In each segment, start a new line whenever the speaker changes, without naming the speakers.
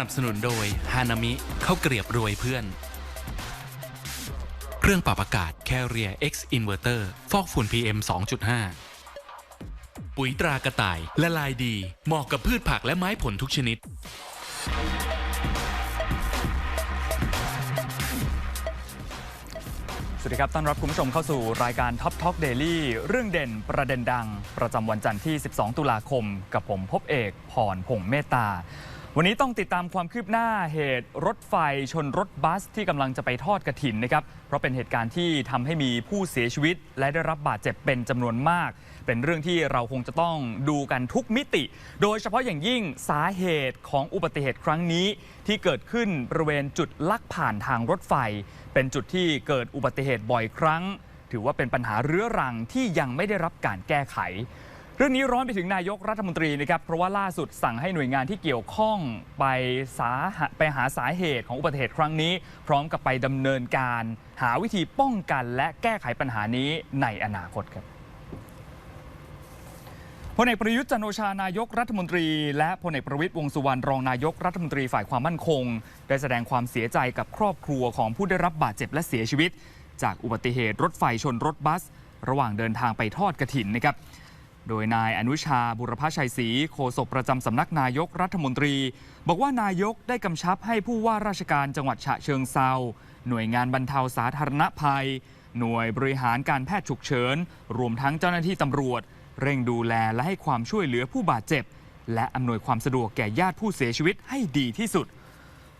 นับสนุนโดยฮานามิข้าวเกรียบรวยเพื่อน เครื่องปรับอากาศ Carrier X Inverter ฟอกฝุ่น PM 2.5 ปุ๋ยตรากระต่ายละลายดี เหมาะกับพืชผักและไม้ผลทุกชนิด
สวัสดีครับ ต้อนรับคุณผู้ชมเข้าสู่รายการ Top Talk Daily เรื่องเด่นประเด็นดัง ประจำวันจันทร์ที่ 12 ตุลาคม กับผมพบเอกพรพงษ์เมตตา วันนี้ต้องติดตามความคืบหน้าเหตุรถไฟชนรถบัสที่กำลังจะไปทอดกระถินนะครับ เพราะเป็นเหตุการณ์ที่ทำให้มีผู้เสียชีวิต และได้รับบาดเจ็บเป็นจำนวนมาก เป็นเรื่องที่เราคงจะต้องดูกันทุกมิติ โดยเฉพาะอย่างยิ่งสาเหตุของอุบัติเหตุครั้งนี้ ที่เกิดขึ้นบริเวณจุดลักผ่านทางรถไฟ เป็นจุดที่เกิดอุบัติเหตุบ่อยครั้ง ถือว่าเป็นปัญหาเรื้อรังที่ยังไม่ได้รับการแก้ไข เรื่องนี้ร้อนไปถึงนายกรัฐมนตรีนะครับ เพราะว่าล่าสุดสั่งให้หน่วยงานที่เกี่ยวข้องไปสาหาไปหาสาเหตุของอุบัติเหตุครั้งนี้ พร้อมกับไปดำเนินการ หาวิธีป้องกันและแก้ไขปัญหานี้ในอนาคตครับพลเอกประยุทธ์จันโอชานายกรัฐมนตรี และพลเอกประวิตยวงสุวรรณรองนายกรัฐมนตรีฝ่ายความมั่นคง ได้แสดงความเสียใจกับครอบครัวของผู้ได้รับบาดเจ็บและเสียชีวิต จากอุบัติเหตุรถไฟชนรถบัส ระหว่างเดินทางไปทอดกระถินนะครับ โดยนายอนุชาบุรพชัยศรีโฆษกประจำสำนักนายกรัฐมนตรี บอกว่านายกได้กำชับให้ผู้ว่าราชการจังหวัดฉะเชิงเซาหน่วยงานบรรเทาสาธารณภัย หน่วยบริหารการแพทย์ฉุกเฉิน รวมทั้งเจ้าหน้าที่ตำรวจ เร่งดูแลและให้ความช่วยเหลือผู้บาดเจ็บ และอำนวยความสะดวกแก่ญาติผู้เสียชีวิตให้ดีที่สุด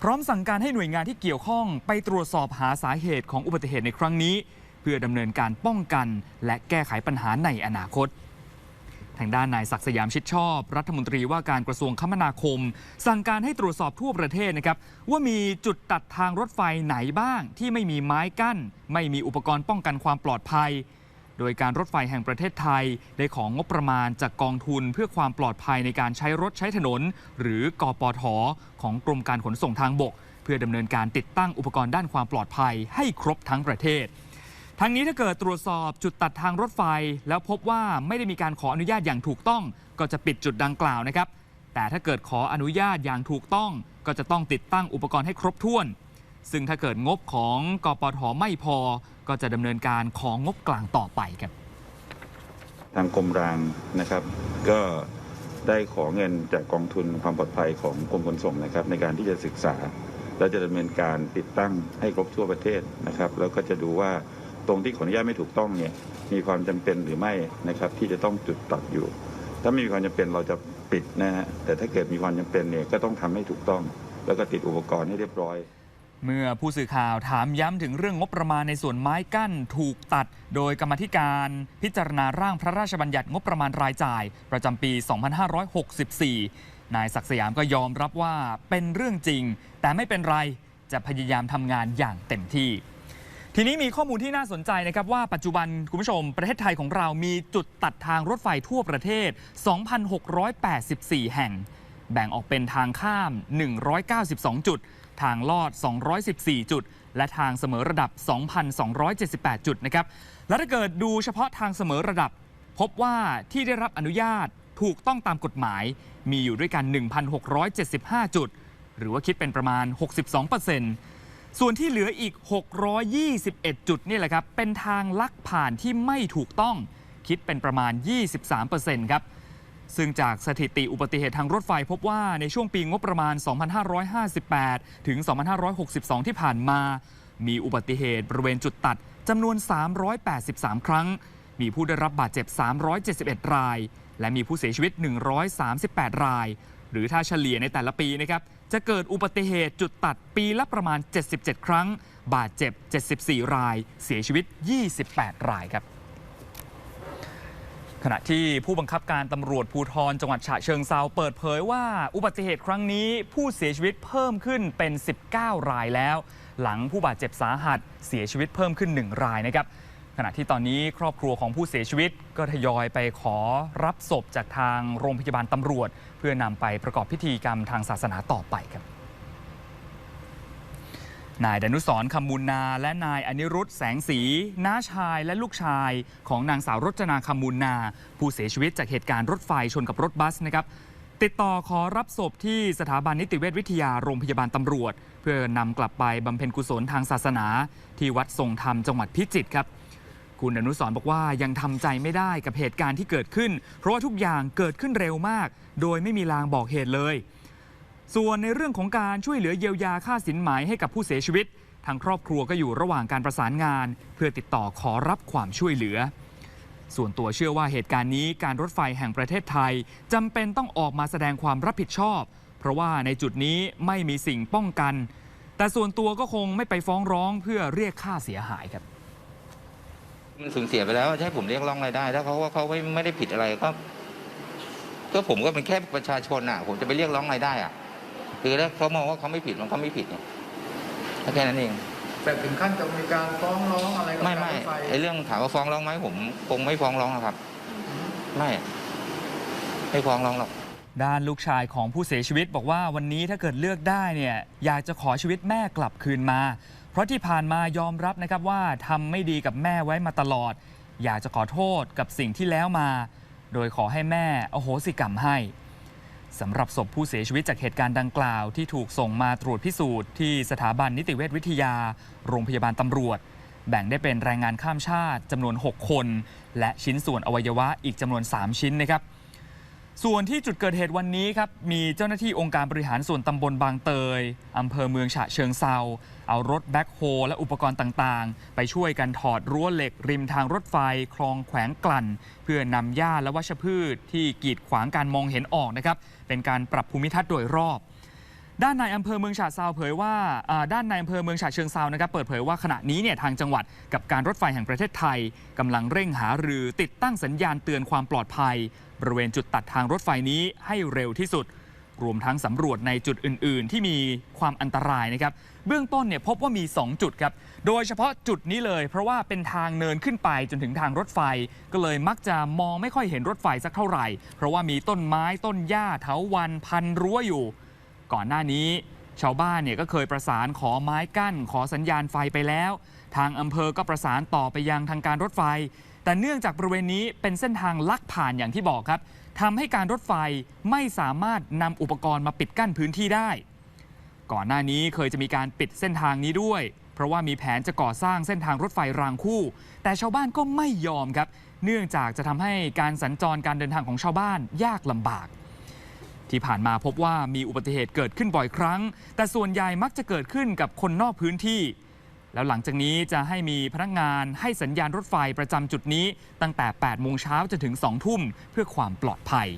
พร้อมสั่งการให้หน่วยงานที่เกี่ยวข้องไปตรวจสอบหาสาเหตุของอุบัติเหตุในครั้งนี้ เพื่อดำเนินการป้องกัน และแก้ไขปัญหาในอนาคต ทางด้านนายศักสยามชิดชอบ รัฐมนตรีว่าการกระทรวงคมนาคม สั่งการให้ตรวจสอบทั่วประเทศนะครับว่ามีจุดตัดทางรถไฟไหนบ้างที่ไม่มีไม้กั้น ไม่มีอุปกรณ์ป้องกันความปลอดภัย โดยการรถไฟแห่งประเทศไทย ได้ของงบประมาณจากกองทุนเพื่อความปลอดภัยในการใช้รถใช้ถนน หรือกปทของกรมการขนส่งทางบก เพื่อดำเนินการติดตั้งอุปกรณ์ด้านความปลอดภัยให้ครบทั้งประเทศ ทั้งนี้ถ้าเกิดตรวจสอบจุดตัดทางรถไฟ แล้วพบว่าไม่ได้มีการขออนุญาตอย่างถูกต้อง ก็จะปิดจุดดังกล่าวนะครับ แต่ถ้าเกิดขออนุญาตอย่างถูกต้อง ก็จะต้องติดตั้งอุปกรณ์ให้ครบถ้วน ซึ่งถ้าเกิดงบของกปทไม่พอ ก็จะดำเนินการของงบกลางต่อไปครับ
ทางกรมรางนะครับ ก็ได้ขอเงินจากกองทุนความปลอดภัยของกรมขนส่งนะครับ ในการที่จะศึกษาและจะดำเนินการติดตั้งให้ครบทั่วประเทศนะครับ แล้วก็จะดูว่า ตรงที่ขออนุญาตไม่ถูกต้องเนี่ยมีความจำเป็นหรือไม่นะครับที่จะต้องจุดตัดอยู่ ถ้าไม่มีความจำเป็นเราจะปิดนะฮะแต่ถ้าเกิดมีความจำเป็นเนี่ยก็ต้องทำให้ถูกต้อง แล้วก็ติดอุปกรณ์ให้เรียบร้อย
เมื่อผู้สื่อข่าวถามย้ำถึงเรื่องงบประมาณในส่วนไม้กั้นถูกตัด โดยกรรมธิการพิจารณาร่างพระราชบัญญัติงบประมาณรายจ่าย ประจำปี 2564 นายศักดิ์สยามก็ยอมรับว่าเป็นเรื่องจริง แต่ไม่เป็นไรจะพยายามทำงานอย่างเต็มที่ ทีนี้มีข้อมูลที่น่าสนใจนะครับว่าปัจจุบันคุณผู้ชม ประเทศไทยของเรามีจุดตัดทางรถไฟทั่วประเทศ 2,684 แห่ง แบ่งออกเป็นทางข้าม 192 จุด ทางลอด 214 จุด และทางเสมอระดับ 2,278 จุดนะครับ และถ้าเกิดดูเฉพาะทางเสมอระดับ พบว่าที่ได้รับอนุญาตถูกต้องตามกฎหมาย มีอยู่ด้วยกัน 1,675 จุด หรือว่าคิดเป็นประมาณ 62% ส่วนที่เหลืออีก 621 จุดนี่แหละครับ เป็นทางลักผ่านที่ไม่ถูกต้อง คิดเป็นประมาณ 23%ครับ ซึ่งจากสถิติอุบัติเหตุทางรถไฟพบว่าในช่วงปีงบประมาณ 2558 ถึง 2562 ที่ผ่านมา มีอุบัติเหตุบริเวณจุดตัดจำนวน 383 ครั้ง มีผู้ได้รับบาดเจ็บ 371 ราย และมีผู้เสียชีวิต 138 ราย หรือถ้าเฉลี่ยในแต่ละปีนะครับ จะเกิดอุบัติเหตุจุดตัดปีละประมาณ 77 ครั้ง บาดเจ็บ 74 ราย เสียชีวิต 28 รายครับ ขณะที่ผู้บังคับการตำรวจภูธรจังหวัดฉะเชิงเซาเปิดเผยว่า อุบัติเหตุครั้งนี้ผู้เสียชีวิตเพิ่มขึ้นเป็น 19 รายแล้ว หลังผู้บาดเจ็บสาหัสเสียชีวิตเพิ่มขึ้น 1 รายนะครับ ขณะที่ตอนนี้ครอบครัวของผู้เสียชีวิตก็ทยอยไปขอรับศพจากทางโรงพยาบาลตำรวจ เพื่อนำไปประกอบพิธีกรรมทางศาสนาต่อไปครับนายดนุสรณ์คำมูลนา และนายอนิรุธแสงสีน้าชายและลูกชายของนางสาวรจนาคำมูลนา ผู้เสียชีวิตจากเหตุการณ์รถไฟชนกับรถบัสนะครับติดต่อขอรับศพที่สถาบันนิติเวชวิทยาโรงพยาบาลตำรวจ เพื่อนำกลับไปบำเพ็ญกุศลทางศาสนา ที่วัดทรงธรรมจังหวัดพิจิตรครับ คุณอนุสรบอกว่ายังทำใจไม่ได้กับเหตุการณ์ที่เกิดขึ้น เพราะว่าทุกอย่างเกิดขึ้นเร็วมาก โดยไม่มีลางบอกเหตุเลย ส่วนในเรื่องของการช่วยเหลือเยียวยาค่าสินไหมให้กับผู้เสียชีวิต ทางครอบครัวก็อยู่ระหว่างการประสานงาน เพื่อติดต่อขอรับความช่วยเหลือ ส่วนตัวเชื่อว่าเหตุการณ์นี้การรถไฟแห่งประเทศไทยจำเป็นต้องออกมาแสดงความรับผิดชอบ เพราะว่าในจุดนี้ไม่มีสิ่งป้องกัน แต่ส่วนตัวก็คงไม่ไปฟ้องร้องเพื่อเรียกค่าเสียหายครับ
มันสูญเสียไปแล้วจะให้ผมเรียกร้องรายได้ ถ้าเขาว่าเขาไม่ไม่ได้ผิดอะไรก็ก็ผมก็เป็นแค่ประชาชนอะ ผมจะไปเรียกร้องรายได้อะคือถ้าเขามองว่าเขาไม่ผิดมันก็ไม่ผิดเนี่ยแค่นั้นเอง
แต่ถึงขั้นจะมีการฟ้องร้องอะไรกับ
ไม่
การ
ไม่
รถไฟ
ไอเรื่องถามว่าฟ้องร้องไหมผมคงไม่ฟ้องร้องหรอกครับ ไม่ไม่ฟ้องร้องหรอก
ด้านลูกชายของผู้เสียชีวิตบอกว่าวันนี้ถ้าเกิดเลือกได้เนี่ยอยากจะขอชีวิตแม่กลับคืนมา เพราะที่ผ่านมายอมรับนะครับว่าทำไม่ดีกับแม่ไว้มาตลอด อยากจะขอโทษกับสิ่งที่แล้วมา โดยขอให้แม่อโหสิกรรมให้สำหรับศพผู้เสียชีวิตจากเหตุการณ์ดังกล่าวที่ถูกส่งมาตรวจพิสูจน์ที่สถาบันนิติเวชวิทยา โรงพยาบาลตำรวจ แบ่งได้เป็นแรงงานข้ามชาติจำนวน 6 คน และชิ้นส่วนอวัยวะอีกจำนวน 3 ชิ้นนะครับ ส่วนที่จุดเกิดเหตุวันนี้ครับ มีเจ้าหน้าที่องค์การบริหารส่วนตำบลบางเตย อำเภอเมืองฉะเชิงเซาเอารถแบ็คโฮและอุปกรณ์ต่างๆ ไปช่วยกันถอดรั้วเหล็ก ริมทางรถไฟคลองแขวงกลั่น เพื่อนำหญ้าและวัชพืชที่กีดขวางการมองเห็นออกนะครับ เป็นการปรับภูมิทัศน์โดยรอบ ด้านในายอำเภอเมืองฉะเซาเผยว่าด้านในายอำเภอเมืองฉะเชิงเซานะครับเปิดเผยว่าขณะนี้เนี่ยทางจังหวัดกับการรถไฟแห่งประเทศไทยกำลังเร่งหารือติดตั้งสัญญาณเตือนความปลอดภัย บริเวณจุดตัดทางรถไฟนี้ให้เร็วที่สุด รวมทั้งสำรวจในจุดอื่น ๆ ที่มีความอันตรายนะครับเบื้องต้นเนี่ยพบว่ามี 2 จุดครับโดยเฉพาะจุดนี้เลย เพราะว่าเป็นทางเนินขึ้นไปจนถึงทางรถไฟ ก็เลยมักจะมองไม่ค่อยเห็นรถไฟสักเท่าไหร่ เพราะว่ามีต้นไม้ต้นหญ้าเถาวันพันรั้วอยู่ ก่อนหน้านี้ชาวบ้านเนี่ยก็เคยประสานขอไม้กั้น ขอสัญญาณไฟไปแล้ว ทางอำเภอก็ประสานต่อไปยังทางการรถไฟ แต่เนื่องจากบริเวณนี้เป็นเส้นทางลักผ่านอย่างที่บอกครับทำให้การรถไฟไม่สามารถนำอุปกรณ์มาปิดกั้นพื้นที่ได้ ก่อนหน้านี้เคยจะมีการปิดเส้นทางนี้ด้วย เพราะว่ามีแผนจะก่อสร้างเส้นทางรถไฟรางคู่ แต่ชาวบ้านก็ไม่ยอมครับ เนื่องจากจะทำให้การสัญจรการเดินทางของชาวบ้านยากลำบาก ที่ผ่านมาพบว่ามีอุบัติเหตุเกิดขึ้นบ่อยครั้ง แต่ส่วนใหญ่มักจะเกิดขึ้นกับคนนอกพื้นที่ แล้วหลังจากนี้จะให้มีพนักงานให้สัญญาณรถไฟประจำจุดนี้ ตั้งแต่ 8 โมงเช้าจนถึง 2 ทุ่ม เพื่อความปลอดภัย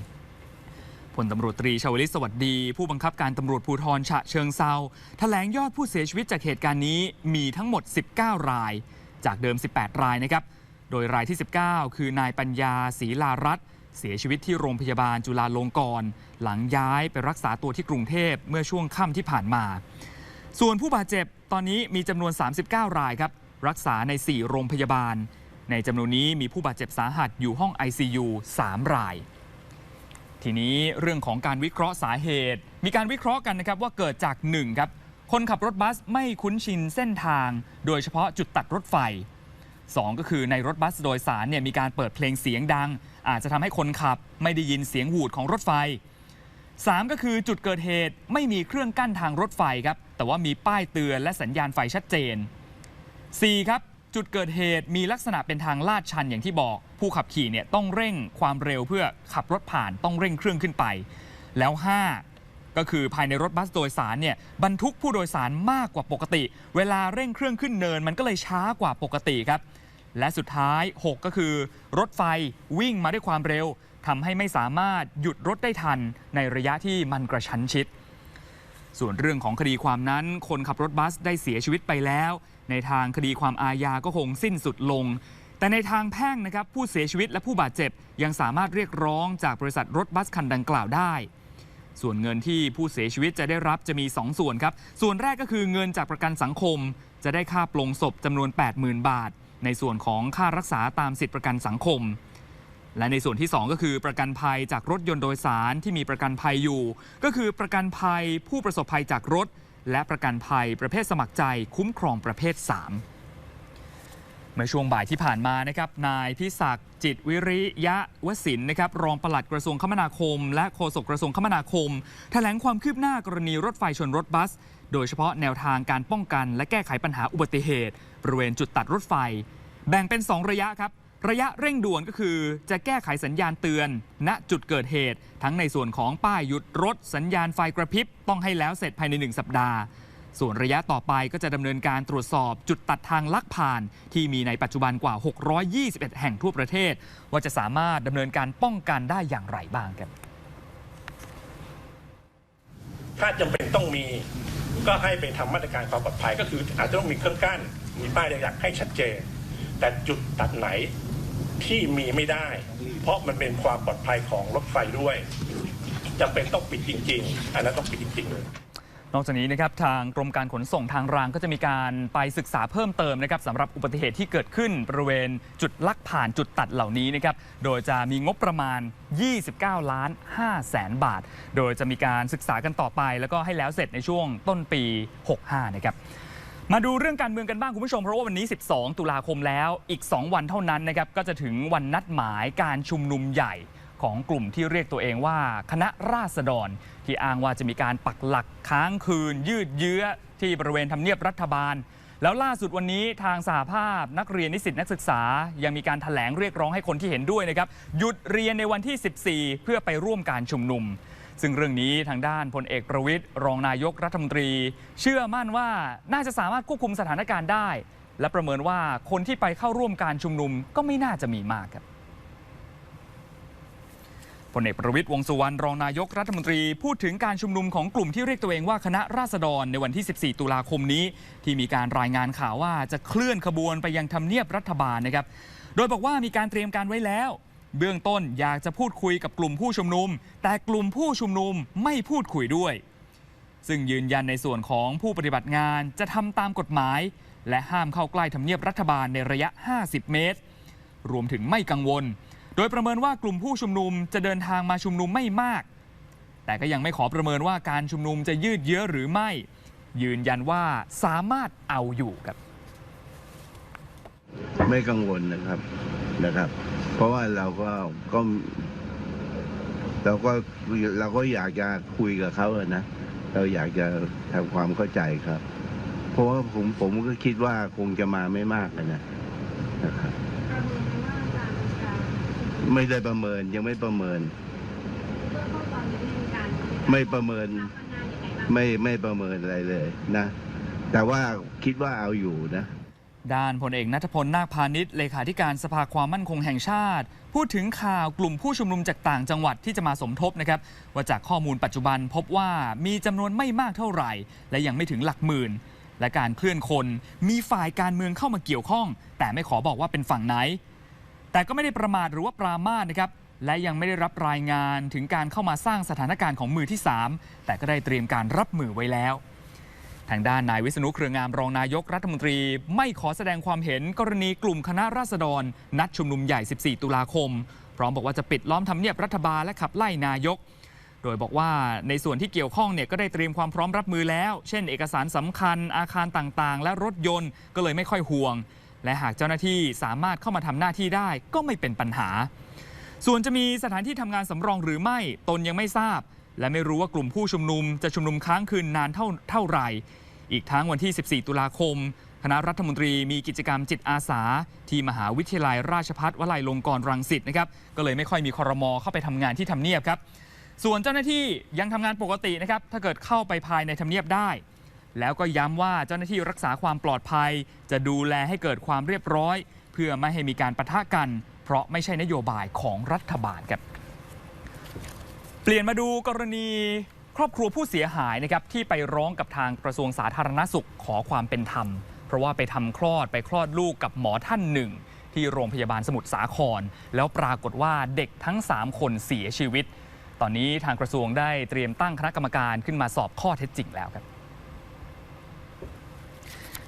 พลตำรวจตรีชาวลิตสวัสดี ผู้บังคับการตำรวจภูธรฉะเชิงเซาแถลงยอดผู้เสียชีวิตจากเหตุการณ์นี้มีทั้งหมด 19 ราย จากเดิม 18 รายนะครับ โดยรายที่ 19 คือนายปัญญาศรีลารัตน์ เสียชีวิตที่โรงพยาบาลจุฬาลงกรณ์หลังย้ายไปรักษาตัวที่กรุงเทพเมื่อช่วงค่ำที่ผ่านมา ส่วนผู้บาดเจ็บตอนนี้มีจำนวน 39 รายครับ รักษาใน 4 โรงพยาบาล ในจำนวนนี้มีผู้บาดเจ็บสาหัสอยู่ห้อง ICU 3 ราย ทีนี้เรื่องของการวิเคราะห์สาเหตุ มีการวิเคราะห์กันนะครับว่าเกิดจาก1ครับคนขับรถบัสไม่คุ้นชินเส้นทาง โดยเฉพาะจุดตัดรถไฟ 2 ก็คือในรถบัสโดยสารเนี่ยมีการเปิดเพลงเสียงดัง อาจจะทำให้คนขับไม่ได้ยินเสียงหูดของรถไฟ 3 ก็คือจุดเกิดเหตุไม่มีเครื่องกั้นทางรถไฟครับแต่ว่ามีป้ายเตือนและสัญญาณไฟชัดเจน 4 ครับจุดเกิดเหตุมีลักษณะเป็นทางลาดชันอย่างที่บอก ผู้ขับขี่เนี่ยต้องเร่งความเร็วเพื่อขับรถผ่านต้องเร่งเครื่องขึ้นไป แล้ว 5 ก็คือภายในรถบัสโดยสารเนี่ยบรรทุกผู้โดยสารมากกว่าปกติ เวลาเร่งเครื่องขึ้นเนินมันก็เลยช้ากว่าปกติครับ และสุดท้าย 6 ก็คือ รถไฟวิ่งมาด้วยความเร็วทำให้ไม่สามารถหยุดรถได้ทันในระยะที่มันกระชั้นชิด ส่วนเรื่องของคดีความนั้น คนขับรถบัสได้เสียชีวิตไปแล้ว ในทางคดีความอาญาก็คงสิ้นสุดลง แต่ในทางแพ่งนะครับผู้เสียชีวิตและผู้บาดเจ็บ ยังสามารถเรียกร้องจากบริษัทรถบัสคันดังกล่าวได้ส่วนเงินที่ผู้เสียชีวิตจะได้รับจะมี 2 ส่วนครับ ส่วนแรกก็คือเงินจากประกันสังคม จะได้ค่าปลงศพจำนวน 80,000 บาท ในส่วนของค่ารักษาตามสิทธิประกันสังคม และในส่วนที่ 2 ก็คือประกันภัยจากรถยนต์โดยสารที่มีประกันภัยอยู่ ก็คือประกันภัยผู้ประสบภัยจากรถ และประกันภัยประเภทสมัครใจ คุ้มครองประเภท3เมื่อช่วงบ่ายที่ผ่านมานะครับนายพิศักดิ์จิตวิริยะวสินนะครับรองปลัดกระทรวงคมนาคม และโฆษกกระทรวงคมนาคม แถลงความคืบหน้ากรณีรถไฟชนรถบัส โดยเฉพาะแนวทางการป้องกันและแก้ไขปัญหาอุบัติเหตุ บริเวณจุดตัดรถไฟ แบ่งเป็น 2 ระยะครับ ระยะเร่งด่วนก็คือ จะแก้ไขสัญญาณเตือน ณจุดเกิดเหตุ ทั้งในส่วนของป้ายหยุดรถสัญญาณไฟกระพริบต้องให้แล้วเสร็จภายใน 1 สัปดาห์ ส่วนระยะต่อไปก็จะดำเนินการตรวจสอบจุดตัดทางลักผ่าน ที่มีในปัจจุบันกว่า 621 แห่งทั่วประเทศ ว่าจะสามารถดำเนินการป้องกันได้อย่างไรบ้างครับ
ถ้าจำเป็นต้องมีก็ให้ไปทำมาตรการความปลอดภัยก็คืออาจจะต้องมีเครื่องกั้น มีป้ายอะไรอยากให้ชัดเจน แต่จุดตัดไหนที่มีไม่ได้ เพราะมันเป็นความปลอดภัยของรถไฟด้วยจำเป็นต้องปิดจริง ๆ อันนั้นต้องปิดจริง ๆ เลย
นอกจากนี้นะครับทางกรมการขนส่งทางรางก็จะมีการไปศึกษาเพิ่มเติมนะครับสำหรับอุบัติเหตุที่เกิดขึ้นบริเวณจุดลักผ่านจุดตัดเหล่านี้นะครับโดยจะมีงบประมาณ 29 ล้าน5แสนบาท โดยจะมีการศึกษากันต่อไป แล้วก็ให้แล้วเสร็จในช่วงต้นปี 65 นะครับ มาดูเรื่องการเมืองกันบ้างคุณผู้ชม เพราะว่าวันนี้ 12 ตุลาคมแล้วอีก 2 วันเท่านั้นนะครับก็จะถึงวันนัดหมายการชุมนุมใหญ่ของกลุ่มที่เรียกตัวเองว่า คณะราษฎร ที่อ้างว่าจะมีการปักหลักค้างคืน ยืดเยื้อ ที่บริเวณทำเนียบรัฐบาล แล้วล่าสุดวันนี้ทางสหภาพนักเรียนนิสิตนักศึกษา ยังมีการถแถลงเรียกร้องให้คนที่เห็นด้วยนะครับหยุดเรียนในวันที่ 14 เพื่อไปร่วมการชุมนุม ซึ่งเรื่องนี้ทางด้านพลเอกประวิตยรองนายกรัฐมนตรี เชื่อมั่นว่าน่าจะสามารถควบคุมสถานการณ์ได้ และประเมินว่าคนที่ไปเข้าร่วมการชุมนุมก็ไม่น่าจะมีมากครับพลเอกประวิตยวงสุวรรณรองนายกรัฐมนตรีพูดถึงการชุมนุมของกลุ่มที่เรียกตัวเองว่าคณะราษฎรในวันที่ 14 ตุลาคมนี้ ที่มีการรายงานข่าวว่าจะเคลื่อนขบวนไปยังทำเนียบรัฐบาลนะครับ โดยบอกว่ามีการเตรียมการไว้แล้ว เบื้องต้นอยากจะพูดคุยกับกลุ่มผู้ชุมนุม แต่กลุ่มผู้ชุมนุมไม่พูดคุยด้วย ซึ่งยืนยันในส่วนของผู้ปฏิบัติงานจะทำตามกฎหมาย และห้ามเข้าใกล้ทำเนียบรัฐบาลในระยะ 50 เมตร รวมถึงไม่กังวล โดยประเมินว่ากลุ่มผู้ชุมนุมจะเดินทางมาชุมนุมไม่มาก แต่ก็ยังไม่ขอประเมินว่าการชุมนุมจะยืดเยื้อหรือไม่ ยืนยันว่าสามารถเอาอยู่ครับ
ไม่กังวลนะครับนะครับ เพราะว่าเราก็ก็เราก็เราก็อยากจะคุยกับเขาอะนะเราอยากจะทำความเข้าใจครับ เพราะว่าผมผมก็คิดว่าคงจะมาไม่มากนะนะครับไม่ได้ประเมินยังไม่ประเมิน ไม่ประเมิน ไม่ไม่ประเมินอะไรเลยนะ แต่ว่าคิดว่าเอาอยู่นะ
ด้านพลเอกนัทพลนาคพาณิชย์เลขาธิการสภาความมั่นคงแห่งชาติ พูดถึงข่าวกลุ่มผู้ชุมนุมจากต่างจังหวัดที่จะมาสมทบนะครับว่าจากข้อมูลปัจจุบันพบว่ามีจำนวนไม่มากเท่าไหร่ และยังไม่ถึงหลักหมื่น และการเคลื่อนคนมีฝ่ายการเมืองเข้ามาเกี่ยวข้อง แต่ไม่ขอบอกว่าเป็นฝั่งไหน แต่ก็ไม่ได้ประมาทหรือว่าปรามาสนะครับและยังไม่ได้รับรายงานถึงการเข้ามาสร้างสถานการณ์ของมือที่ 3 แต่ก็ได้เตรียมการรับมือไว้แล้ว ทางด้านนายวิษณุเครืองามรองนายกรัฐมนตรี ไม่ขอแสดงความเห็นกรณีกลุ่มคณะราษฎร นัดชุมนุมใหญ่ 14 ตุลาคม พร้อมบอกว่าจะปิดล้อมทำเนียบรัฐบาลและขับไล่นายก โดยบอกว่าในส่วนที่เกี่ยวข้องเนี่ยก็ได้เตรียมความพร้อมรับมือแล้ว เช่น เอกสารสำคัญอาคารต่างๆ และรถยนต์ก็เลยไม่ค่อยห่วง และหากเจ้าหน้าที่สามารถเข้ามาทำหน้าที่ได้ก็ไม่เป็นปัญหา ส่วนจะมีสถานที่ทำงานสำรองหรือไม่ตนยังไม่ทราบ และไม่รู้ว่ากลุ่มผู้ชุมนุมจะชุมนุมค้างคืนนานเท่าเท่าไหร่ อีกทั้งวันที่ 14 ตุลาคม คณะรัฐมนตรีมีกิจกรรมจิตอาสา ที่มหาวิทยาลัยราชภัฏวลัยลงกรณ์รังสิตนะครับ ก็เลยไม่ค่อยมีคอรมอเข้าไปทำงานที่ทำเนียบครับ ส่วนเจ้าหน้าที่ยังทำงานปกตินะครับ ถ้าเกิดเข้าไปภายในทำเนียบได้ แล้วก็ย้ำว่าเจ้าหน้าที่รักษาความปลอดภัย จะดูแลให้เกิดความเรียบร้อย เพื่อไม่ให้มีการปะทะกัน เพราะไม่ใช่นโยบายของรัฐบาลครับ เปลี่ยนมาดูกรณีครอบครัวผู้เสียหายนะครับที่ไปร้องกับทางกระทรวงสาธารณสุขขอความเป็นธรรม เพราะว่าไปทำคลอดไปคลอดลูกกับหมอท่านหนึ่ง ที่โรงพยาบาลสมุทรสาคร แล้วปรากฏว่าเด็กทั้ง 3 คนเสียชีวิต ตอนนี้ทางกระทรวงได้เตรียมตั้งคณะกรรมการขึ้นมาสอบข้อเท็จจริงแล้วครับ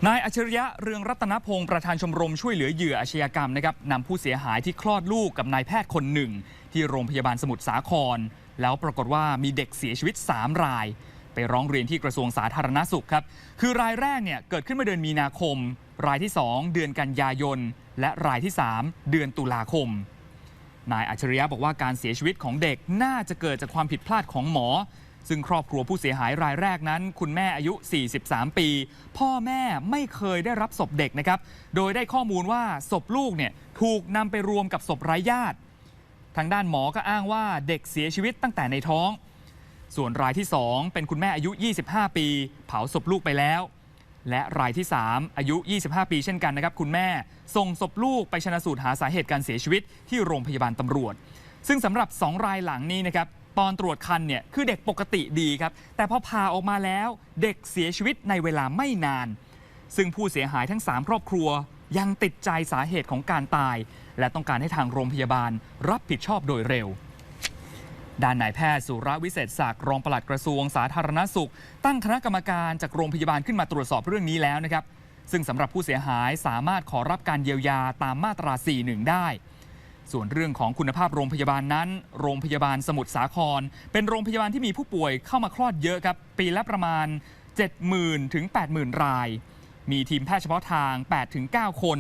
นายอัจฉริยะเรืองรัตนพงศ์ประธานชมรมช่วยเหลือเหยื่ออาชญากรรมนะครับนำผู้เสียหายที่คลอดลูกกับนายแพทย์คนหนึ่ง ที่โรงพยาบาลสมุทรสาคร แล้วปรากฏว่ามีเด็กเสียชีวิต 3 ราย ไปร้องเรียนที่กระทรวงสาธารณสุขครับ คือรายแรกเนี่ยเกิดขึ้นเมื่อเดือนมีนาคม รายที่ 2 เดือนกันยายน และรายที่ 3 เดือนตุลาคม นายอัจฉริยะบอกว่าการเสียชีวิตของเด็กน่าจะเกิดจากความผิดพลาดของหมอ ซึ่งครอบครัวผู้เสียหายรายแรกนั้น คุณแม่อายุ 43 ปี พ่อแม่ไม่เคยได้รับศพเด็กนะครับ โดยได้ข้อมูลว่าศพลูกเนี่ยถูกนำไปรวมกับศพไร้ญาติ ทางด้านหมอก็อ้างว่าเด็กเสียชีวิตตั้งแต่ในท้อง ส่วนรายที่ 2 เป็นคุณแม่อายุ 25 ปี เผาศพลูกไปแล้ว และรายที่ 3 อายุ 25 ปีเช่นกันนะครับ คุณแม่ส่งศพลูกไปชนะสูตรหาสาเหตุการเสียชีวิตที่โรงพยาบาลตำรวจ ซึ่งสำหรับ 2 รายหลังนี้นะครับตอนตรวจคันเนี่ยคือเด็กปกติดีครับ แต่พอพาออกมาแล้วเด็กเสียชีวิตในเวลาไม่นาน ซึ่งผู้เสียหายทั้ง 3 ครอบครัวยังติดใจสาเหตุของการตาย และต้องการให้ทางโรงพยาบาลรับผิดชอบโดยเร็ว ด้านนายแพทย์สุรวิเศษศักดิ์รองปลัดกระทรวงสาธารณสุข ตั้งคณะกรรมการจากโรงพยาบาลขึ้นมาตรวจสอบเรื่องนี้แล้วนะครับ ซึ่งสำหรับผู้เสียหายสามารถขอรับการเยียวยาตามมาตรา 41 ได้ ส่วนเรื่องของคุณภาพโรงพยาบาลนั้น โรงพยาบาลสมุทรสาคร เป็นโรงพยาบาลที่มีผู้ป่วยเข้ามาคลอดเยอะครับปีละประมาณ 70,000ถึง80,000 ราย มีทีมแพทย์เฉพาะทาง 8-9 คน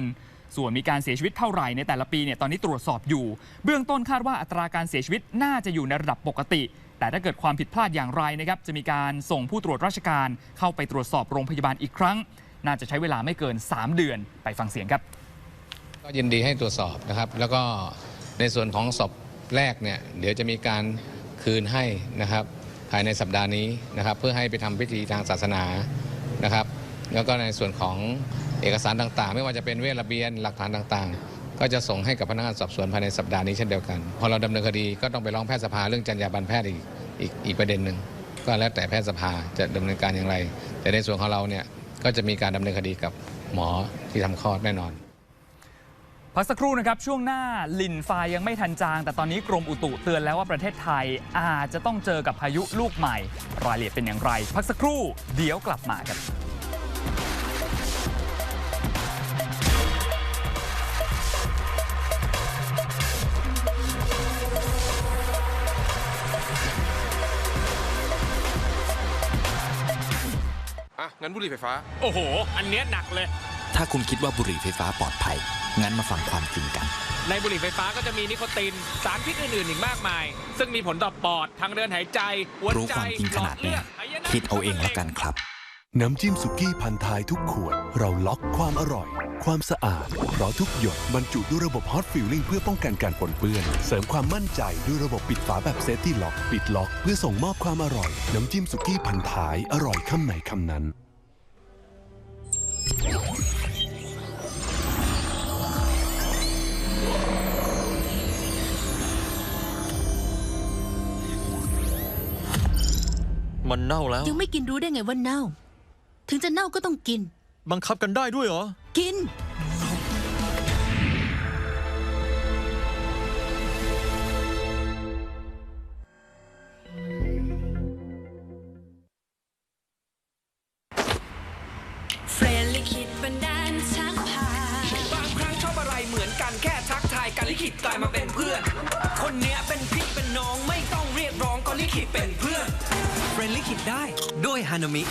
ส่วนมีการเสียชีวิตเท่าไหร่ในแต่ละปีเนี่ยตอนนี้ตรวจสอบอยู่ เบื้องต้นคาดว่าอัตราการเสียชีวิตน่าจะอยู่ในระดับปกติ แต่ถ้าเกิดความผิดพลาดอย่างไรนะครับจะมีการส่งผู้ตรวจราชการเข้าไปตรวจสอบโรงพยาบาลอีกครั้ง น่าจะใช้เวลาไม่เกิน 3 เดือนไปฟังเสียงครับ
ก็ยินดีให้ตรวจสอบนะครับ แล้วก็ในส่วนของศพแรกเนี่ยเดี๋ยวจะมีการคืนให้นะครับภายในสัปดาห์นี้นะครับ เพื่อให้ไปทำพิธีทางศาสนานะครับ แล้วก็ในส่วนของ เอกสารต่างๆ ไม่ว่าจะเป็นเวทระเบียนหลักฐานต่างๆ ก็จะส่งให้กับพนักงานสอบสวนภายในสัปดาห์นี้เช่นเดียวกัน พอเราดำเนินคดีก็ต้องไปร้องแพทยสภาเรื่องจรรยาบรรณแพทย์อีกอีกอีกประเด็นหนึ่งก็แล้วแต่แพทยสภาจะดำเนินการอย่างไร แต่ในส่วนของเราเนี่ยก็จะมีการดำเนินคดีกับหมอที่ทำคลอดแน่นอน
พักสักครู่นะครับ ช่วงหน้าลินฟายังไม่ทันจาง แต่ตอนนี้กรมอุตุเตือนแล้วว่าประเทศไทย อาจจะต้องเจอกับพายุลูกใหม่ รายละเอียดเป็นอย่างไร พักสักครู่เดี๋ยวกลับมาครั
งั้นบุหรี่ไฟฟ้า
โอ้โห อันเนี้ยหนักเลย
ถ้าคุณคิดว่าบุหรี่ไฟฟ้าปลอดภัย งั้นมาฟังความจริงกัน
ในบุหรี่ไฟฟ้าก็จะมีนิโคติน สารพิษอื่น ๆ อีกมากมาย ซึ่งมีผลต่อปอด ทางเดินหายใจ หัว
รู้
ใจ
ความจริงขนาดนี้
หลอดลือหย
คิดเอาเองแล้วกันครับ
น้ำจิ้มสุกี้พันท้ายทุกขวด เราล็อกความอร่อย ความสะอาด เพราะทุกหยดบรรจุด้วยระบบฮอตฟิลลิ่งเพื่อป้องกันการปนเปื้อน เสริมความมั่นใจด้วยระบบปิดฝาแบบเซฟตี้ล็อก ปิดล็อกเพื่อส่งมอบความอร่อย น้ำจิ้มสุกี้พันท้ายอร่อยคำไหนคำนั้น
มันเน่าแล้ว
ยังไม่กินรู้ได้ไงว่าเน่า ถึงจะเน่าก็ต้องกิน
บังคับกันได้ด้วยเหรอ
กิน
ได้ด้วยฮานามิ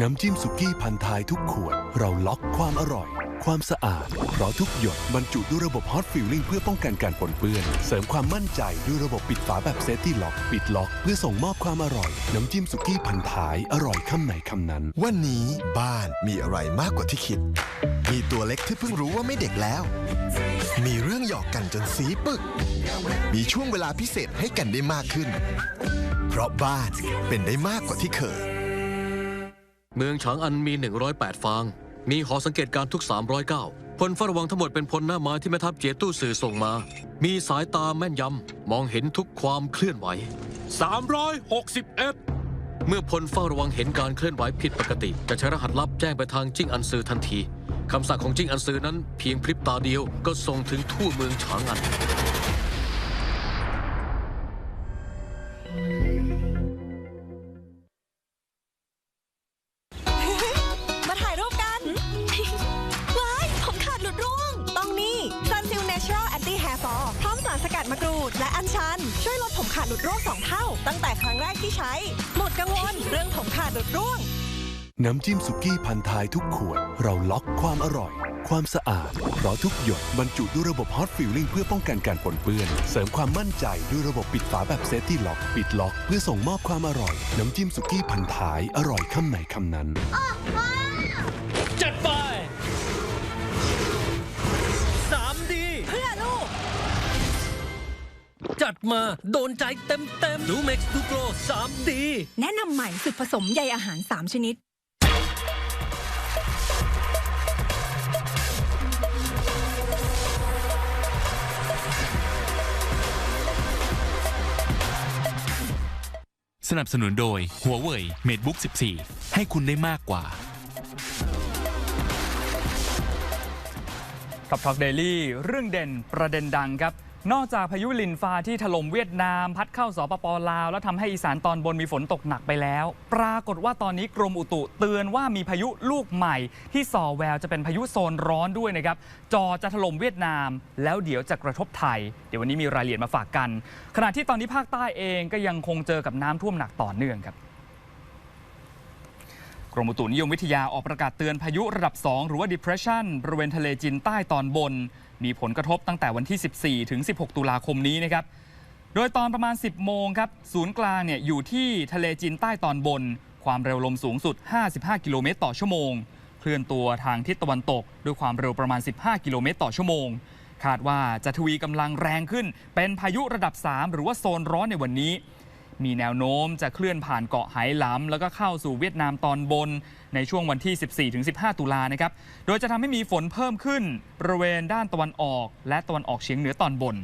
น้ำจิ้มสุกี้พันท้ายทุกขวด เราล็อกความอร่อย ความสะอาด เพราะทุกหยดบรรจุด้วยระบบฮอตฟิลลิ่งเพื่อป้องกันการปนเปื้อน เสริมความมั่นใจด้วยระบบปิดฝาแบบเซฟตี้ล็อก ปิดล็อกเพื่อส่งมอบความอร่อย น้ำจิ้มสุกี้พันท้ายอร่อยคำไหนคำนั้น
วันนี้บ้านมีอะไรมากกว่าที่คิด มีตัวเล็กที่เพิ่งรู้ว่าไม่เด็กแล้ว มีเรื่องหยอกกันจนสีปึก มีช่วงเวลาพิเศษให้กันได้มากขึ้น เพราะบ้านเป็นได้มากกว่าที่เคย
เมืองฉางอันมี 108 ฟาง มีหอสังเกตการณ์ทุก 309 พลเฝ้าระวังทั้งหมดเป็นพลหน้าไม้ที่แม่ทัพเจียตู้สื่อส่งมา มีสายตาแม่นยำ มองเห็นทุกความเคลื่อนไหว 361 เมื่อพลเฝ้าระวังเห็นการเคลื่อนไหวผิดปกติ จะใช้รหัสลับแจ้งไปทางจิ้งอันซือทันที คำสั่งของจิ้งอันซือนั้นเพียงพริบตาเดียวก็ส่งถึงทั่วเมืองฉางอัน
น้ำ
จิ้มสุกี้พันท้ายทุกขวด เราล็อกความอร่อย ความสะอาด เพราะทุกหยดบรรจุด้วยระบบฮอตฟิลลิ่งเพื่อป้องกันการปนเปื้อน เสริมความมั่นใจด้วยระบบปิดฝาแบบเซฟตี้ล็อก ปิดล็อก เพื่อส่งมอบความอร่อย น้ำจิ้มสุกี้พันท้ายอร่อยคำไหนคำนั้น
จัดไปสามดี
เพื่อลูก
จัดมาโดนใจเต็มเต็มดูเม็กซ์ดูโกรสามดี
แนะนำใหม่สุดผสมใยอาหาร 3 ชนิด
สนับสนุนโดย Huawei MateBook 14 ให้คุณได้มากกว่า
ท็อปท็อกเดลี่เรื่องเด่นประเด็นดังครับ นอกจากพายุลินฟาที่ถล่มเวียดนาม พัดเข้าสปปลาว แล้วทำให้อีสานตอนบนมีฝนตกหนักไปแล้ว ปรากฏว่าตอนนี้กรมอุตุเตือนว่ามีพายุลูกใหม่ ที่ส่อแววจะเป็นพายุโซนร้อนด้วยนะครับจอจะถล่มเวียดนาม แล้วเดี๋ยวจะกระทบไทย เดี๋ยววันนี้มีรายละเอียดมาฝากกัน ขณะที่ตอนนี้ภาคใต้เองก็ยังคงเจอกับน้ำท่วมหนักต่อเนื่องครับกรมอุตุนิยมวิทยาออกประกาศเตือนพายุระดับ 2 หรือว่า depression บริเวณทะเลจีนใต้ตอนบน มีผลกระทบตั้งแต่วันที่ 14 ถึง 16 ตุลาคมนี้นะครับ โดยตอนประมาณ 10 โมงครับ ศูนย์กลางเนี่ยอยู่ที่ทะเลจีนใต้ตอนบน ความเร็วลมสูงสุด 55 กิโลเมตรต่อชั่วโมง เคลื่อนตัวทางทิศตะวันตก ด้วยความเร็วประมาณ 15 กิโลเมตรต่อชั่วโมง คาดว่าจะทวีกำลังแรงขึ้น เป็นพายุระดับ 3 หรือว่าโซนร้อนในวันนี้ มีแนวโน้มจะเคลื่อนผ่านเกาะไหหลำแล้วก็เข้าสู่เวียดนามตอนบน ในช่วงวันที่ 14-15 ตุลานะครับ โดยจะทำให้มีฝนเพิ่มขึ้นบริเวณด้านตะวันออก และตะวันออกเฉียงเหนือตอนบน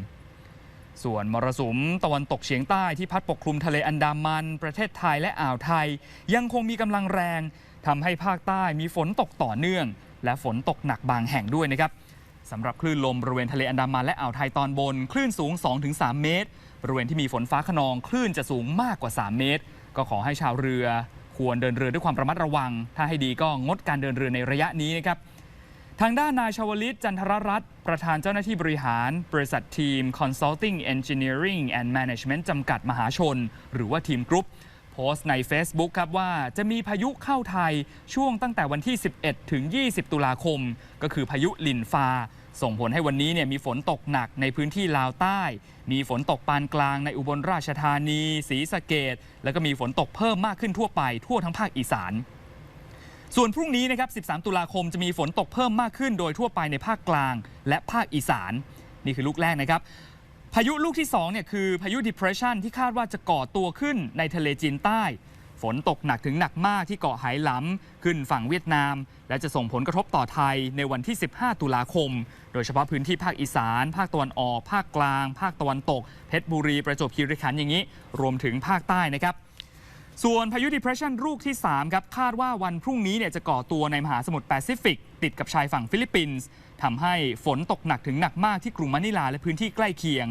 ส่วนมรสุมตะวันตกเฉียงใต้ที่พัดปกคลุมทะเลอันดามัน ประเทศไทยและอ่าวไทย ยังคงมีกำลังแรงทำให้ภาคใต้มีฝนตกต่อเนื่อง และฝนตกหนักบางแห่งด้วยนะครับสำหรับคลื่นลมบริเวณทะเลอันดามันและอ่าวไทยตอนบน คลื่นสูง 2-3 เมตรบริเวณที่มีฝนฟ้าขนองคลื่นจะสูงมากกว่า 3 เมตร ก็ขอให้ชาวเรือ ควรเดินเรือด้วยความระมัดระวัง ถ้าให้ดีก็งดการเดินเรือในระยะนี้นะครับทางด้านนายชาวลิตจันทรรัตน์ประธานเจ้าหน้าที่บริหาร บริษัททีม Consulting Engineering and Management จำกัดมหาชน หรือว่าทีมกรุ๊ปโพสต์ใน Facebook ครับว่าจะมีพายุเข้าไทยช่วงตั้งแต่วันที่ 11 ถึง 20 ตุลาคม ก็คือพายุลินฟา ส่งผลให้วันนี้เนี่ยมีฝนตกหนักในพื้นที่ลาวใต้ มีฝนตกปานกลางในอุบลราชธานีศรีสะเกดแล้วก็มีฝนตกเพิ่มมากขึ้นทั่วไปทั่วทั้งภาคอีสาน ส่วนพรุ่งนี้นะครับ 13 ตุลาคมจะมีฝนตกเพิ่มมากขึ้นโดยทั่วไปในภาคกลาง และภาคอีสาน นี่คือลูกแรกนะครับพายุลูกที่2เนี่ยคือพายุ depression ที่คาดว่าจะก่อตัวขึ้นในทะเลจีนใต้ ฝนตกหนักถึงหนักมากที่เกาะไหหลำขึ้นฝั่งเวียดนาม และจะส่งผลกระทบต่อไทยในวันที่ 15 ตุลาคม โดยเฉพาะพื้นที่ภาคอีสาน ภาคตะวันออก ภาคกลาง ภาคตะวันตก เพชรบุรี ประจวบคีรีขันธ์อย่างนี้ รวมถึงภาคใต้นะครับส่วนพายุ depression ลูกที่ 3 ครับ คาดว่าวันพรุ่งนี้เนี่ยจะก่อตัวในมหาสมุทรแปซิฟิก ติดกับชายฝั่งฟิลิปปินส์ทำให้ฝนตกหนักถึงหนักมากที่กรุงมะนิลาและพื้นที่ใกล้เคียง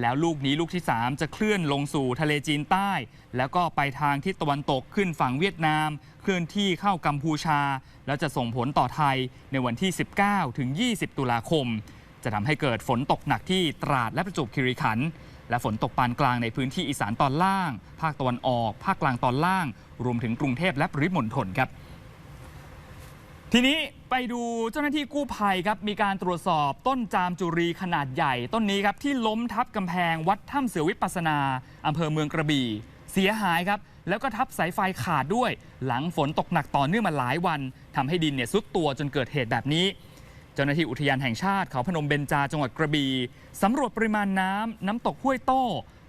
แล้วลูกนี้ลูกที่ 3 จะเคลื่อนลงสู่ทะเลจีนใต้ แล้วก็ไปทางทิศตะวันตกขึ้นฝั่งเวียดนาม เคลื่อนที่เข้ากัมพูชา แล้วจะส่งผลต่อไทยในวันที่ 19 ถึง 20 ตุลาคม จะทำให้เกิดฝนตกหนักที่ตราดและประจวบคีรีขันธ์และฝนตกปานกลางในพื้นที่อีสานตอนล่าง ภาคตะวันออก ภาคกลางตอนล่าง รวมถึงกรุงเทพและปริมณฑลครับ ทีนี้ไปดูเจ้าหน้าที่กู้ภัยครับมีการตรวจสอบต้นจามจุรีขนาดใหญ่ ต้นนี้ครับที่ล้มทับกำแพงวัดถ้ำเสือวิปัสนาอำเภอเมืองกระบี่ เสียหายครับแล้วก็ทับสายไฟขาดด้วย หลังฝนตกหนักต่อเนื่องมาหลายวันทำให้ดินเนี่ยซุดตัวจนเกิดเหตุแบบนี้ เจ้าหน้าที่อุทยานแห่งชาติเขาพนมเบญจาจังหวัดกระบี่สำรวจปริมาณน้ำน้ำตกห้วยโต้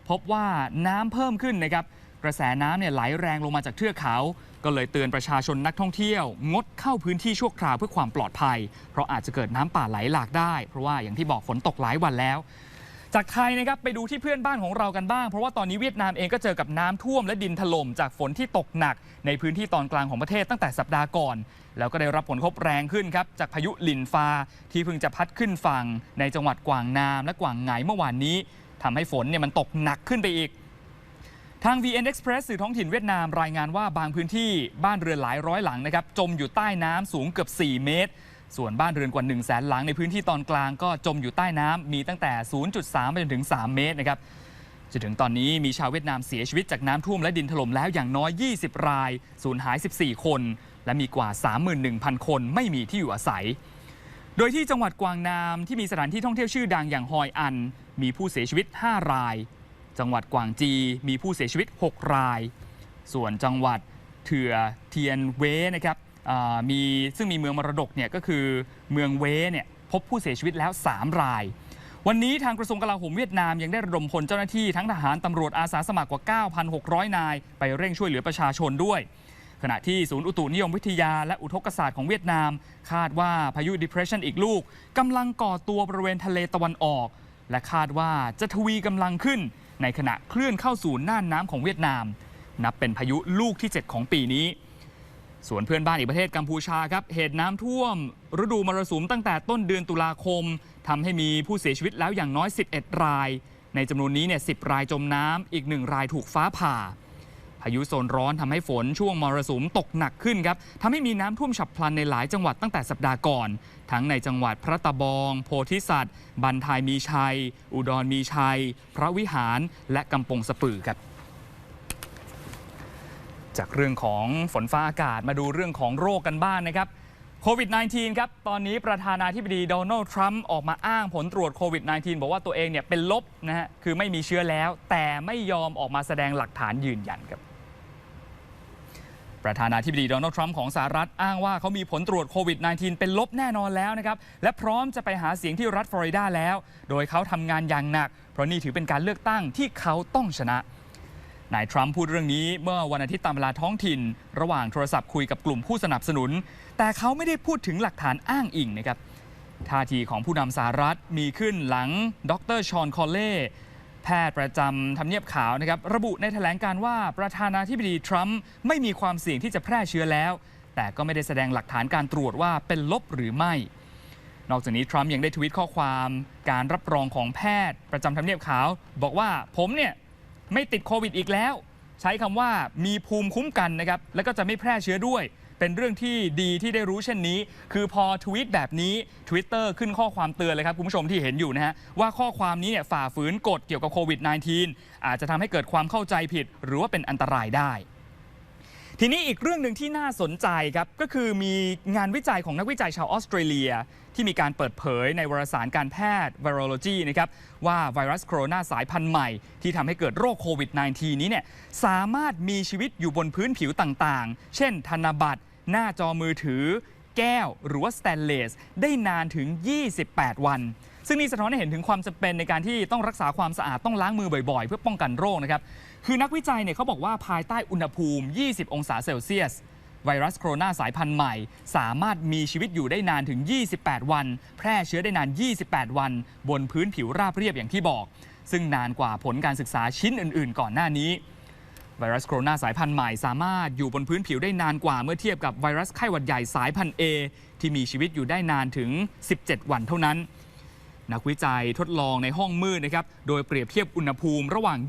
พบว่าน้ำเพิ่มขึ้นนะครับ กระแสน้ำเนี่ยไหลแรงลงมาจากเทือกเขา ก็เลยเตือนประชาชนนักท่องเที่ยว งดเข้าพื้นที่ชั่วคราวเพื่อความปลอดภัย เพราะอาจจะเกิดน้ำป่าไหลหลากได้ เพราะว่าอย่างที่บอกฝนตกหลายวันแล้ว จากไทยนะครับไปดูที่เพื่อนบ้านของเรากันบ้าง เพราะว่าตอนนี้เวียดนามเองก็เจอกับน้ำท่วมและดินถล่มจากฝนที่ตกหนัก ในพื้นที่ตอนกลางของประเทศตั้งแต่สัปดาห์ก่อน แล้วก็ได้รับผลกระทบแรงขึ้นครับจากพายุลินฟาที่เพิ่งจะพัดขึ้นฝั่งในจังหวัดกวางนามและกวางไงเมื่อวานนี้ทำให้ฝนเนี่ยมันตกหนักขึ้นไปอีก ทาง VN Express สื่อท้องถิ่นเวียดนามรายงานว่าบางพื้นที่บ้านเรือนหลายร้อยหลังนะครับจมอยู่ใต้น้ำสูงเกือบ 4 เมตร ส่วนบ้านเรือนกว่า 1 0 0 0 0แสนหลังในพื้นที่ตอนกลางก็จมอยู่ใต้น้ำมีตั้งแต่ 0.3 ไปจนถึง 3 เมตรนะครับจนถึงตอนนี้มีชาวเวียดนามเสียชีวิตจากน้ำท่วมและดินถล่มแล้วอย่างน้อย 20 ราย สูญหาย 14 คน และมีกว่า 31,000 คนไม่มีที่อยู่อาศัย โดยที่จังหวัดกวางนามที่มีสถานที่ท่องเที่ยวชื่อดังอย่างฮอยอัน มีผู้เสียชีวิต 5 ราย จังหวัดกวางจีมีผู้เสียชีวิต 6 ราย ส่วนจังหวัดเถื่อเทียนเวนะครับมีซึ่งมีเมืองมรดกเนี่ยก็คือเมืองเวเนี่ยพบผู้เสียชีวิตแล้ว 3 ราย วันนี้ทางกระทรวงกลาโหมเวียดนามยังได้ระดมพลเจ้าหน้าที่ทั้งทหารตำรวจอาสาสมัครกว่า 9,600 นาย ไปเร่งช่วยเหลือประชาชนด้วย ขณะที่ศูนย์อุตุนิยมวิทยาและอุทกศาสตร์ของเวียดนาม คาดว่าพายุ depression อีกลูกกำลังก่อตัวบริเวณทะเลตะวันออก และคาดว่าจะทวีกำลังขึ้น ในขณะเคลื่อนเข้าสู่น่านน้ำของเวียดนาม นับเป็นพายุลูกที่ 7 ของปีนี้ ส่วนเพื่อนบ้านอีกประเทศกัมพูชาครับเหตุน้ำท่วม ฤดูมรสุมตั้งแต่ต้นเดือนตุลาคมทำให้มีผู้เสียชีวิตแล้วอย่างน้อย 11 ราย ในจำนวนนี้เนี่ย10 รายจมน้ำอีกหนึ่งรายถูกฟ้าผ่า พายุโซนร้อนทำให้ฝนช่วงมรสุมตกหนักขึ้นครับทำให้มีน้ำท่วมฉับพลันในหลายจังหวัดตั้งแต่สัปดาห์ก่อน ทั้งในจังหวัดพระตะบอง โพธิสัตว์ บันทายมีชัย อุดรมีชัย พระวิหาร และกำปงสปือครับจากเรื่องของฝนฟ้าอากาศมาดูเรื่องของโรคกันบ้างนนะครับโควิด -19 ครับ ตอนนี้ประธานาธิบดีโดนัลด์ทรัมป์ออกมาอ้างผลตรวจโควิด -19 บอกว่าตัวเองเนี่ยเป็นลบนะฮะคือไม่มีเชื้อแล้ว แต่ไม่ยอมออกมาแสดงหลักฐานยืนยันครับ ประธานาธิบดีโดนัลด์ทรัมป์ของสหรัฐอ้างว่าเขามีผลตรวจโควิด -19 เป็นลบแน่นอนแล้วนะครับ และพร้อมจะไปหาเสียงที่รัฐฟลอริดาแล้ว โดยเขาทำงานอย่างหนัก เพราะนี่ถือเป็นการเลือกตั้งที่เขาต้องชนะนายทรัมป์พูดเรื่องนี้เมื่อวันอาทิตย์ตามเวลาท้องถิ่น ระหว่างโทรศัพท์คุยกับกลุ่มผู้สนับสนุน แต่เขาไม่ได้พูดถึงหลักฐานอ้างอิงนะครับท่าทีของผู้นำสหรัฐมีขึ้นหลังดรชอนคอลเล่ แพทย์ประจำทำเนียบขาวนะครับระบุในแถลงการว่าประธานาธิบดีทรัมป์ไม่มีความเสี่ยงที่จะแพร่เชื้อแล้ว แต่ก็ไม่ได้แสดงหลักฐานการตรวจว่าเป็นลบหรือไม่ นอกจากนี้ทรัมป์ยังได้ทวิตข้อความการรับรองของแพทย์ประจำทำเนียบขาว บอกว่าผมเนี่ยไม่ติดโควิดอีกแล้ว ใช้คำว่ามีภูมิคุ้มกันนะครับแล้วก็จะไม่แพร่เชื้อด้วย เป็นเรื่องที่ดีที่ได้รู้เช่นนี้ คือพอทวีตแบบนี้ Twitter ขึ้นข้อความเตือนเลยครับคุณผู้ชมที่เห็นอยู่นะฮะว่าข้อความนี้เนี่ยฝ่าฝืนกฎเกี่ยวกับโควิด -19 อาจจะทำให้เกิดความเข้าใจผิด หรือว่าเป็นอันตรายได้ทีนี้อีกเรื่องหนึ่งที่น่าสนใจครับ ก็คือมีงานวิจัยของนักวิจัยชาวออสเตรเลีย ที่มีการเปิดเผยในวารสารการแพทย์ Virology นะครับ ว่าไวรัสโคโรนาสายพันธุ์ใหม่ ที่ทำให้เกิดโรคโควิด -19 นี้เนี่ยสามารถมีชีวิตอยู่บนพื้นผิวต่างๆ เช่น ธนบัตร หน้าจอมือถือ แก้วหรือว่าสแตนเลสได้นานถึง 28 วัน ซึ่งนี่สะท้อนให้เห็นถึงความจำเป็นในการที่ต้องรักษาความสะอาดต้องล้างมือบ่อยๆ เพื่อป้องกันโรคนะครับคือนักวิจัยเนี่ยเขาบอกว่าภายใต้อุณหภูมิ 20 องศาเซลเซียสไวรัสโคโรนาสายพันธุ์ใหม่ สามารถมีชีวิตอยู่ได้นานถึง 28 วัน แพร่เชื้อได้นาน 28 วัน บนพื้นผิวราบเรียบอย่างที่บอก ซึ่งนานกว่าผลการศึกษาชิ้นอื่น ๆ ก่อนหน้านี้ ไวรัสโคโรนาสายพันธุ์ใหม่สามารถอยู่บนพื้นผิวได้นานกว่าเมื่อเทียบกับไวรัสไข้หวัดใหญ่สายพันธุ์ A ที่มีชีวิตอยู่ได้นานถึง 17 วันเท่านั้น นักวิจัยทดลองในห้องมืดนะครับ โดยเปรียบเทียบอุณหภูมิระหว่าง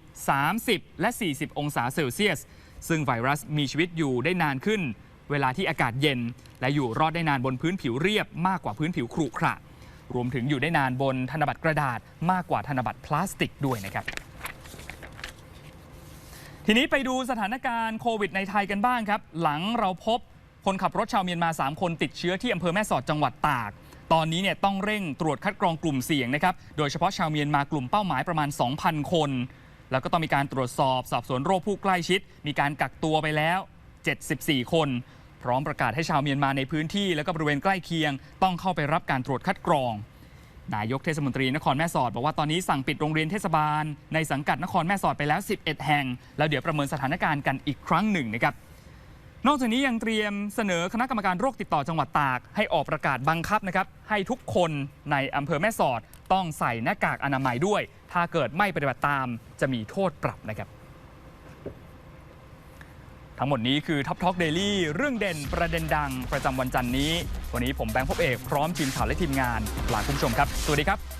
20 30 และ 40 องศาเซลเซียส ซึ่งไวรัสมีชีวิตอยู่ได้นานขึ้น เวลาที่อากาศเย็น และอยู่รอดได้นานบนพื้นผิวเรียบมากกว่าพื้นผิวขรุขระรวมถึงอยู่ได้นานบนธนบัตรกระดาษมากกว่าธนบัตรพลาสติกด้วยนะครับ ทีนี้ไปดูสถานการณ์โควิดในไทยกันบ้างครับ หลังเราพบคนขับรถชาวเมียนมา 3 คนติดเชื้อที่อำเภอแม่สอดจังหวัดตาก ตอนนี้เนี่ยต้องเร่งตรวจคัดกรองกลุ่มเสี่ยงนะครับ โดยเฉพาะชาวเมียนมากลุ่มเป้าหมายประมาณ 2,000 คน แล้วก็ต้องมีการตรวจสอบสอบสวนโรคผู้ใกล้ชิด มีการกักตัวไปแล้ว 74 คน พร้อมประกาศให้ชาวเมียนมาในพื้นที่ แล้วก็บริเวณใกล้เคียง ต้องเข้าไปรับการตรวจคัดกรอง นายกเทศมนตรีนครแม่สอด บอกว่าตอนนี้สั่งปิดโรงเรียนเทศบาล ในสังกัดนครแม่สอดไปแล้ว 11 แห่ง แล้วเดี๋ยวประเมินสถานการณ์กันอีกครั้งหนึ่งนะครับนอกจากนี้ยังเตรียมเสนอคณะกรรมการโรคติดต่อจังหวัดตาก ให้ออกประกาศบังคับนะครับให้ทุกคนในอำเภอแม่สอด ต้องใส่หน้ากากอนามัยด้วย ถ้าเกิดไม่ปฏิบัติตามจะมีโทษปรับนะครับ ทั้งหมดนี้คือท็อปท็อกเดลี่เรื่องเด่นประเด็นดังประจำวันจันนี้ วันนี้ผมแบงค์พบเอกพร้อมทีมข่าวและทีมงานลาคุณผู้ชมครับ สวัสดีครับ